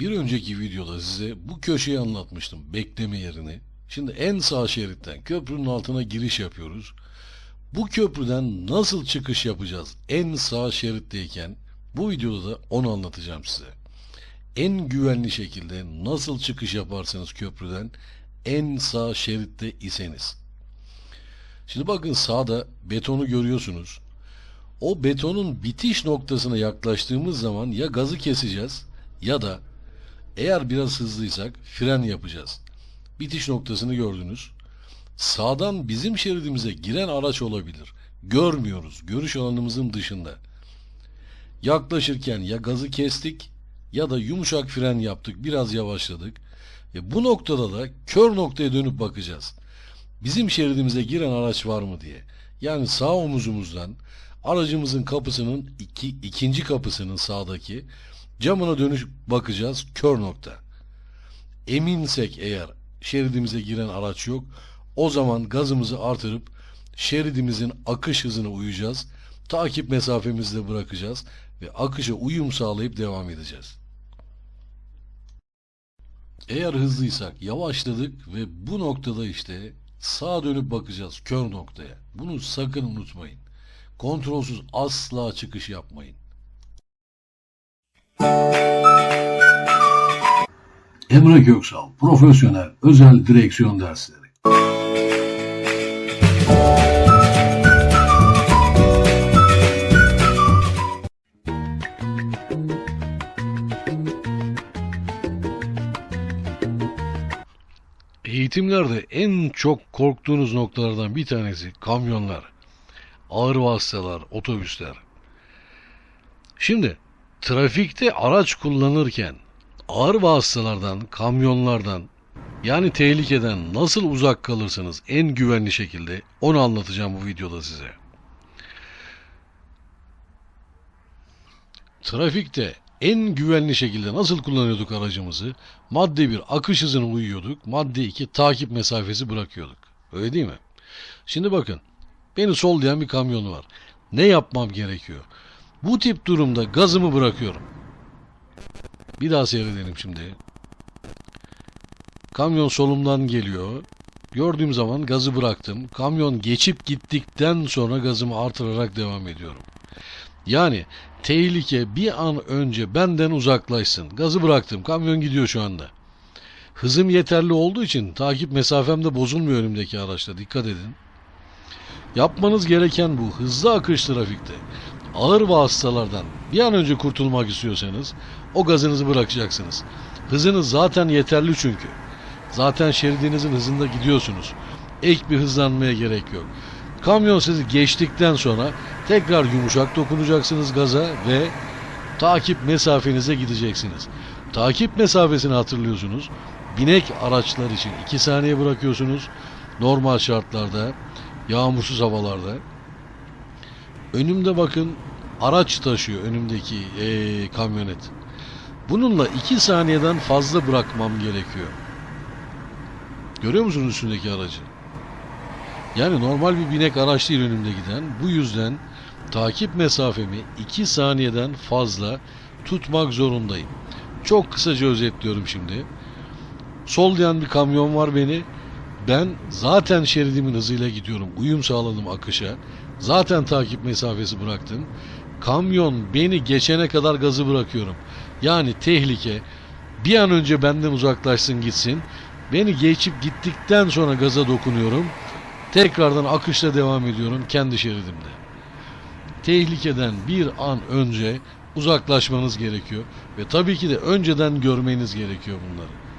Bir önceki videoda size bu köşeyi anlatmıştım. Bekleme yerini. Şimdi en sağ şeritten köprünün altına giriş yapıyoruz. Bu köprüden nasıl çıkış yapacağız? En sağ şeritteyken bu videoda da onu anlatacağım size. En güvenli şekilde nasıl çıkış yaparsınız köprüden en sağ şeritte iseniz. Şimdi bakın sağda betonu görüyorsunuz. O betonun bitiş noktasına yaklaştığımız zaman ya gazı keseceğiz ya da eğer biraz hızlıysak fren yapacağız. Bitiş noktasını gördünüz. Sağdan bizim şeridimize giren araç olabilir. Görmüyoruz. Görüş alanımızın dışında. Yaklaşırken ya gazı kestik ya da yumuşak fren yaptık. Biraz yavaşladık. E bu noktada da kör noktaya dönüp bakacağız. Bizim şeridimize giren araç var mı diye. Yani sağ omuzumuzdan aracımızın kapısının iki, ikinci kapısının sağdaki camına dönüş bakacağız kör nokta. Eminsek eğer şeridimize giren araç yok o zaman gazımızı artırıp şeridimizin akış hızına uyacağız. Takip mesafemizi de bırakacağız ve akışa uyum sağlayıp devam edeceğiz. Eğer hızlıysak yavaşladık ve bu noktada işte sağa dönüp bakacağız kör noktaya. Bunu sakın unutmayın. Kontrolsüz asla çıkış yapmayın. Emre Köksal, profesyonel özel direksiyon dersleri. Eğitimlerde en çok korktuğunuz noktalardan bir tanesi kamyonlar, ağır vasıtalar, otobüsler. Şimdi trafikte araç kullanırken ağır vasıtalardan, kamyonlardan yani tehlikeden nasıl uzak kalırsınız en güvenli şekilde onu anlatacağım bu videoda size. Trafikte en güvenli şekilde nasıl kullanıyorduk aracımızı? Madde 1 akış hızına uyuyorduk. Madde 2 takip mesafesi bırakıyorduk. Öyle değil mi? Şimdi bakın. Beni sollayan bir kamyon var. Ne yapmam gerekiyor? Bu tip durumda gazımı bırakıyorum. Bir daha seyredelim şimdi. Kamyon solumdan geliyor. Gördüğüm zaman gazı bıraktım. Kamyon geçip gittikten sonra gazımı artırarak devam ediyorum. Yani tehlike bir an önce benden uzaklaşsın. Gazı bıraktım. Kamyon gidiyor şu anda. Hızım yeterli olduğu için takip mesafem de bozulmuyor önümdeki araçta. Dikkat edin. Yapmanız gereken bu. Hızlı akış trafikte. Ağır vasıtalardan bir an önce kurtulmak istiyorsanız o gazınızı bırakacaksınız. Hızınız zaten yeterli çünkü. Zaten şeridinizin hızında gidiyorsunuz. Ek bir hızlanmaya gerek yok. Kamyon sizi geçtikten sonra tekrar yumuşak dokunacaksınız gaza ve takip mesafenize gideceksiniz. Takip mesafesini hatırlıyorsunuz. Binek araçlar için 2 saniye bırakıyorsunuz. Normal şartlarda, yağmursuz havalarda. Önümde bakın araç taşıyor önümdeki ee, kamyonet. Bununla 2 saniyeden fazla bırakmam gerekiyor. Görüyor musunuz üstündeki aracı? Yani normal bir binek araç değil önümde giden. Bu yüzden takip mesafemi 2 saniyeden fazla tutmak zorundayım. Çok kısaca özetliyorum şimdi. Sollayan bir kamyon var beni. Ben zaten şeridimin hızıyla gidiyorum. Uyum sağladım akışa. Zaten takip mesafesi bıraktım. Kamyon beni geçene kadar gazı bırakıyorum. Yani tehlike bir an önce benden uzaklaşsın gitsin. Beni geçip gittikten sonra gaza dokunuyorum. Tekrardan akışla devam ediyorum kendi şeridimde. Tehlikeden bir an önce uzaklaşmanız gerekiyor ve tabii ki de önceden görmeniz gerekiyor bunları.